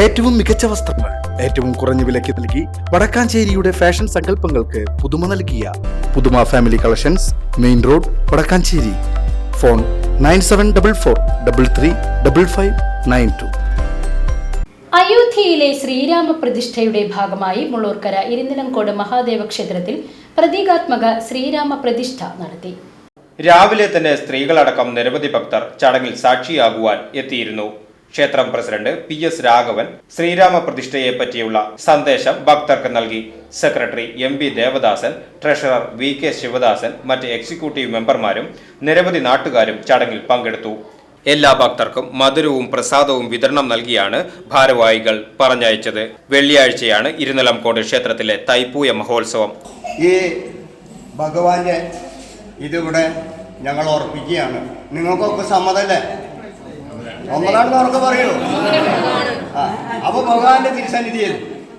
ഏറ്റവും മികച്ച വസ്ത്രങ്ങൾ ഏറ്റവും കുറഞ്ഞ വിലയ്ക്ക് നൽകി വടക്കാഞ്ചേരിയുടെ ഫാഷൻ സങ്കല്പങ്ങൾക്ക് പുതുമ നൽകിയ Puthuma family collections main road Vadakkanchery. Phone nine seven double four double three double five nine two. അയോധ്യയിലെ ശ്രീരാമ പ്രതിഷ്ഠയുടെ ഭാഗമായി മുള്ളൂർക്കര ഇരിന്നിലംകോട് മഹാദേവ ക്ഷേത്രത്തിൽ പ്രതീകാത്മക ശ്രീരാമ പ്രതിഷ്ഠ നടത്തി. രാവിലെ തന്നെ സ്ത്രീകളടക്കം നിരവധി ഭക്തർ ചടങ്ങിൽ സാക്ഷിയാകുവാൻ എത്തിയിരുന്നു. ക്ഷേത്രം president P S Raghavan Srirama പ്രതിഷ്ഠയെ പറ്റിയുള്ള സന്ദേശം ഭക്തർക്ക് നൽകി. Secretary M P Devadasan treasurer V K Sivadasan മറ്റ് എക്സിക്യൂട്ടീവ് മെമ്പർമാരും നിരവധി നാട്ടുകാരും ചടങ്ങിൽ പങ്കെടുത്തു. എല്ലാ ഭക്തർക്കും മധുരവും പ്രസാദവും വിതരണം നൽകിയാണ് ഭാരവാഹികൾ പറഞ്ഞയച്ചത്. വെള്ളിയാഴ്ചയാണ് ഇരുനിലംകോട് ക്ഷേത്രത്തിലെ തൈപ്പൂയ മഹോത്സവം. ഈ ഭഗവാന്റെ ഇതിവിടെ ഞങ്ങൾ ഓർപ്പിക്കുകയാണ്. നിങ്ങൾക്കൊക്കെ സമ്മതല്ലേ ഒന്നതാണെന്ന് ഉറക്കെ പറയൂ അപ്പൊ ഭഗവാന്റെ തിരുസന്നിധിയിൽ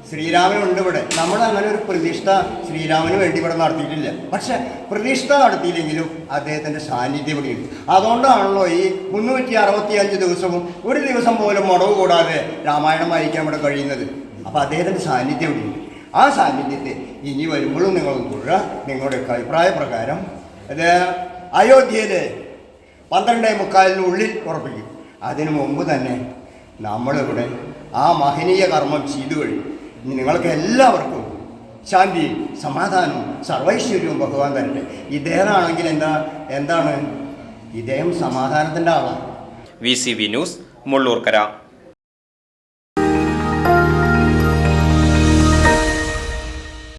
ശ്രീരാമനുണ്ട് ഇവിടെ. നമ്മൾ അങ്ങനെ ഒരു പ്രതിഷ്ഠ ശ്രീരാമന് വേണ്ടി ഇവിടെ നടത്തിയിട്ടില്ല. പക്ഷെ പ്രതിഷ്ഠ നടത്തിയില്ലെങ്കിലും അദ്ദേഹത്തിന്റെ സാന്നിധ്യം ഇവിടെ ഉണ്ട്. അതുകൊണ്ടാണല്ലോ ഈ മുന്നൂറ്റി അറുപത്തി അഞ്ച് ദിവസവും ഒരു ദിവസം പോലും മുടവ് കൂടാതെ രാമായണം വായിക്കാൻ ഇവിടെ കഴിയുന്നത്. അപ്പൊ അദ്ദേഹത്തിന്റെ സാന്നിധ്യം ഇവിടെയുണ്ട് ആ സാന്നിധ്യത്തെ ഇനി വരുമ്പോഴും നിങ്ങൾ കൂടുക നിങ്ങളുടെ അഭിപ്രായ പ്രകാരം അത് അയോധ്യയിൽ പന്ത്രണ്ടേ മുക്കാലിനുള്ളിൽ ഉറപ്പിക്കും. അതിനു മുമ്പ് തന്നെ നമ്മളിവിടെ ആ മഹനീയ കർമ്മം ചെയ്തു കഴിഞ്ഞു. നിങ്ങൾക്ക് എല്ലാവർക്കും ശാന്തിയും സമാധാനവും സർവൈശ്വര്യവും ഭഗവാൻ തരട്ടെ. ഇദ്ദേഹമാണെങ്കിൽ എന്താ എന്താണ്? ഇദ്ദേഹം സമാധാനത്തിന്റെ ആളാണ്. V C V news Mullurkara.